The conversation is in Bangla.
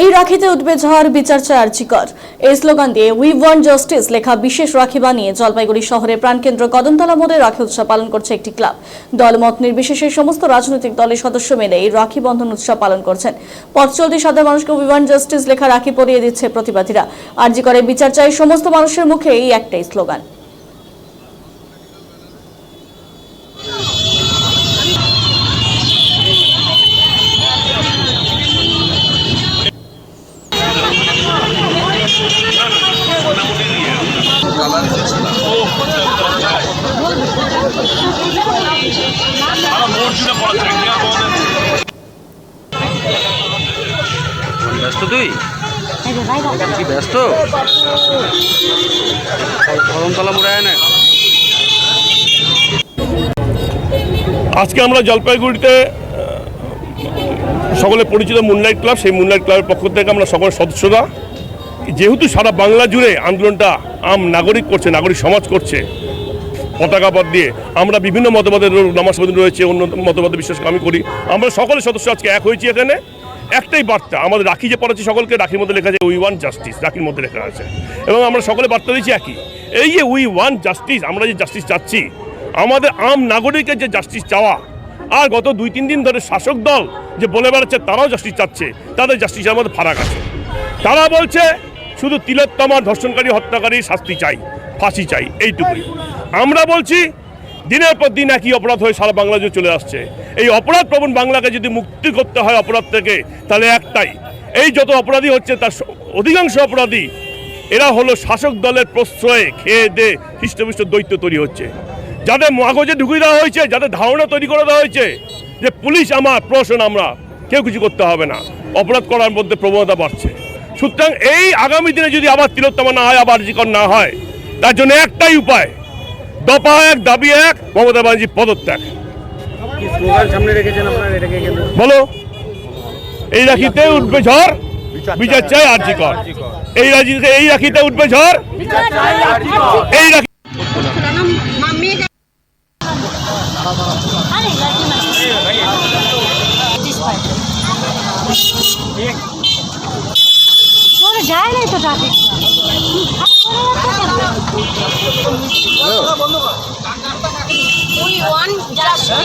এই রাখিতে উঠবে ঝড় বিচার চায় আর্চিকর। এই স্লোগান দিয়ে উই ওয়ান জাস্টিস লেখা বিশেষ রাখি বানিয়ে জলপাইগুড়ি শহরের প্রাণকেন্দ্র কদমতলা মোড়ে রাখি উৎসব পালন করছে একটি ক্লাব। দলমত নির্বিশেষে সমস্ত রাজনৈতিক দলের সদস্য মিলে এই রাখি বন্ধন উৎসব পালন করছেন। পথ চলতি সাধারণ মানুষকে উই ওয়ান জাস্টিস লেখা রাখি পরিয়ে দিচ্ছে প্রতিবাদীরা। আর্জিকরে বিচার চায় সমস্ত মানুষের মুখে এই একটাই স্লোগান। ব্যস্ত তুই? কি ব্যস্ত? কদমতলা মোড়ে আয় না। আজকে আমরা জলপাইগুড়িতে সকলে পরিচিত মুনলাইট ক্লাব সেই মুনলাইট ক্লাবের পক্ষ থেকে আমরা সকল সদস্যরা যেহেতু সারা বাংলা জুড়ে আন্দোলনটা আম নাগরিক করছে, নাগরিক সমাজ করছে, পতাকা পথ দিয়ে, আমরা বিভিন্ন মতবাদের নামাজবাদ রয়েছে, অন্য মতবাদে বিশ্বাস আমি করি। আমরা সকলের সদস্য আজকে এক হয়েছি এখানে। একটাই বার্তা, আমাদের রাখি যে পড়াচ্ছি সকলকে, রাখির মধ্যে লেখা আছে উই ওয়ান জাস্টিস রাখির মধ্যে লেখা আছে। এবং আমরা সকলে বার্তা দিচ্ছি একই। এই যে উই ওয়ান জাস্টিস আমরা যে জাস্টিস চাচ্ছি, আমাদের আম নাগরিকের যে জাস্টিস চাওয়া, আর গত দুই, তিন দিন ধরে শাসক দল যে বলে বেড়াচ্ছে, তারাও জাস্টিস চাচ্ছে, তাদের জাস্টিসের মধ্যে ফারাক আছে। তারা বলছে শুধু তিলোত্তমা ধর্ষণকারী হত্যাকারী শাস্তি চাই, ফাঁসি চাই, এইটুকুই। আমরা বলছি, দিনের পর দিন একই অপরাধ হয়ে সারা বাংলা চলে আসছে। এই অপরাধ প্রবণ বাংলাকে যদি মুক্তি করতে হয় অপরাধ থেকে, তাহলে একটাই, এই যত অপরাধী হচ্ছে, তার অধিকাংশ অপরাধী, এরা হলো শাসক দলের প্রশ্রয়ে খেয়ে দে হৃষ্টপুষ্ট দৈত্য তৈরি হচ্ছে। যাদের মগজে ঢুকিয়ে দেওয়া হয়েছে, যাদের ধারণা তৈরি করে দেওয়া হয়েছে, যে পুলিশ আমার, প্রশাসন আমরা, কেউ কিছু করতে হবে না। অপরাধ করার মধ্যে প্রবণতা বাড়ছে। সুতরাং এই আগামী দিনে যদি আবার তিলোত্তমা না হয় আবার জিকর না হয় তার জন্য একটাই উপায় দফা এক দাবি এক মমতা ব্যানার্জি পদত্যাগ। কি স্লোগান সামনে রেখেছেন আপনারা? এটাকে কেন্দ্র করে? বলো। এই রাখিতে উঠবে ঝড় বিচার চাই। আর্জি কর এই রাজি এই রাখিতে উঠবে ঝড় এই রাখি ট্রাফিক want justice.